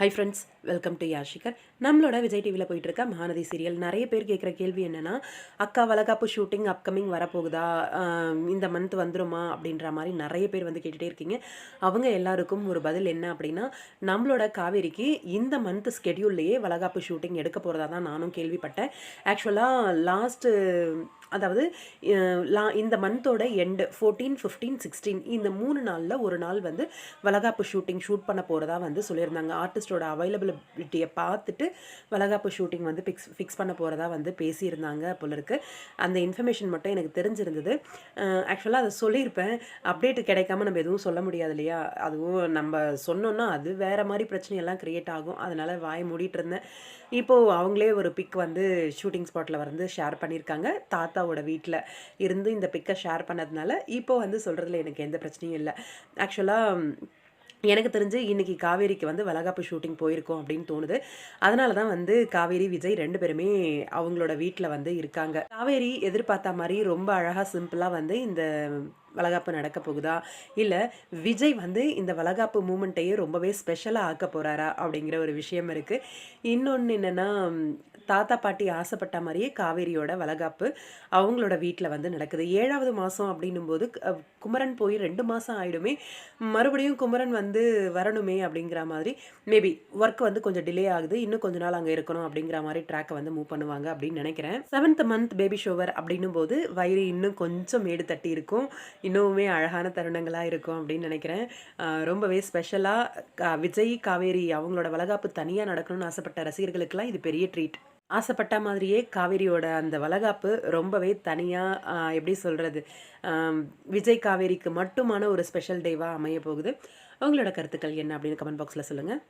High friends welcome to யாஷிகர் நம்மளோட விஜய் டிவியில் போயிட்டுருக்க மகாநதி சீரியல் நிறைய பேர் கேட்குற கேள்வி என்னென்னா அக்கா வளகாப்பு ஷூட்டிங் அப்கமிங் வரப்போகுதா? இந்த மந்த் வந்துருமா? அப்படின்ற மாதிரி நிறைய பேர் வந்து கேட்டுகிட்டே இருக்கீங்க. அவங்க எல்லாருக்கும் ஒரு பதில் என்ன அப்படின்னா நம்மளோட காவேரிக்கு இந்த மந்த் ஸ்கெடியூல்லையே வளகாப்பு ஷூட்டிங் எடுக்க போகிறதா தான் நானும் கேள்விப்பட்டேன். ஆக்சுவலாக லாஸ்ட்டு அதாவது லா இந்த மந்தோட எண்டு ஃபோர்டீன் ஃபிஃப்டீன் சிக்ஸ்டீன் இந்த மூணு நாளில் ஒரு நாள் வந்து வளகாப்பு ஷூட்டிங் ஷூட் பண்ண போகிறதா வந்து சொல்லியிருந்தாங்க. ஆர்டிஸ்டோட அவைலபிலிட்டியை பார்த்துட்டு வளகாப்பு ஷூட்டிங் வந்து ஃபிக்ஸ் ஃபிக்ஸ் பண்ண போகிறதா வந்து பேசியிருந்தாங்க போல இருக்கு. அந்த இன்ஃபர்மேஷன் மட்டும் எனக்கு தெரிஞ்சிருந்தது. ஆக்சுவலாக அதை சொல்லியிருப்பேன். அப்டேட் கிடைக்காம நம்ம எதுவும் சொல்ல முடியாது இல்லையா? அதுவும் நம்ம சொன்னோன்னா அது வேறு மாதிரி பிரச்சனையெல்லாம் க்ரியேட் ஆகும். அதனால் வாய் மூடிட்டு இருந்தேன். இப்போது அவங்களே ஒரு பிக் வந்து ஷூட்டிங் ஸ்பாட்டில் வந்து ஷேர் பண்ணியிருக்காங்க. தாத்தா தாத்தாவோட வீட்டில் இருந்து இந்த பிக்கை ஷேர் பண்ணதுனால இப்போ வந்து சொல்கிறதுல எனக்கு எந்த பிரச்சனையும் இல்லை. ஆக்சுவலாக எனக்கு தெரிஞ்சு இன்னைக்கு காவேரிக்கு வந்து வளகாப்பு ஷூட்டிங் போயிருக்கோம் அப்படின்னு தோணுது. அதனால தான் வந்து காவேரி விஜய் ரெண்டு பேருமே அவங்களோட வீட்டில் வந்து இருக்காங்க. காவேரி எதிர்பார்த்த மாதிரி ரொம்ப அழகாக சிம்பிளாக வந்து இந்த வளகாப்பு நடக்க போகுதா? இல்லை விஜய் வந்து இந்த வளகாப்பு மூமெண்ட்டையே ரொம்பவே ஸ்பெஷலாக ஆக்க போகிறாரா அப்படிங்கிற ஒரு விஷயம் இருக்குது இன்னொன்று என்னென்னா தாத்தா பாட்டி ஆசைப்பட்ட மாதிரியே காவேரியோட வளகாப்பு அவங்களோட வீட்டில் வந்து நடக்குது. ஏழாவது மாதம் அப்படின்னும் போது குமரன் போய் ரெண்டு மாதம் ஆகிடுமே மறுபடியும் குமரன் வந்து வரணுமே அப்படிங்கிற மாதிரி மேபி ஒர்க் வந்து கொஞ்சம் டிலே ஆகுது. இன்னும் கொஞ்ச நாள் அங்கே இருக்கணும் அப்படிங்கிற மாதிரி ட்ராக்கை வந்து மூவ் பண்ணுவாங்க அப்படின்னு நினைக்கிறேன். செவன்த் மந்த் பேபி ஷோவர் அப்படின்னும் போது வயிறு இன்னும் கொஞ்சம் மேடு தட்டி இருக்கும். இன்னுமே அழகான தருணங்களாக இருக்கும் அப்படின்னு நினைக்கிறேன். ரொம்பவே ஸ்பெஷலாக விஜய் காவேரி அவங்களோட வளகாப்பு தனியாக நடக்கணும்னு ஆசைப்பட்ட ரசிகர்களுக்கெல்லாம் இது பெரிய ட்ரீட் ஆசைப்பட்ட மாதிரியே காவேரியோட அந்த வளகாப்பு ரொம்பவே தனியாக எப்படி சொல்கிறது விஜய் காவேரிக்கு மட்டுமான ஒரு ஸ்பெஷல் டேவாக அமைய போகுது. உங்களோட கருத்துக்கள் என்ன அப்படின்னு கமெண்ட் பாக்ஸில் சொல்லுங்கள்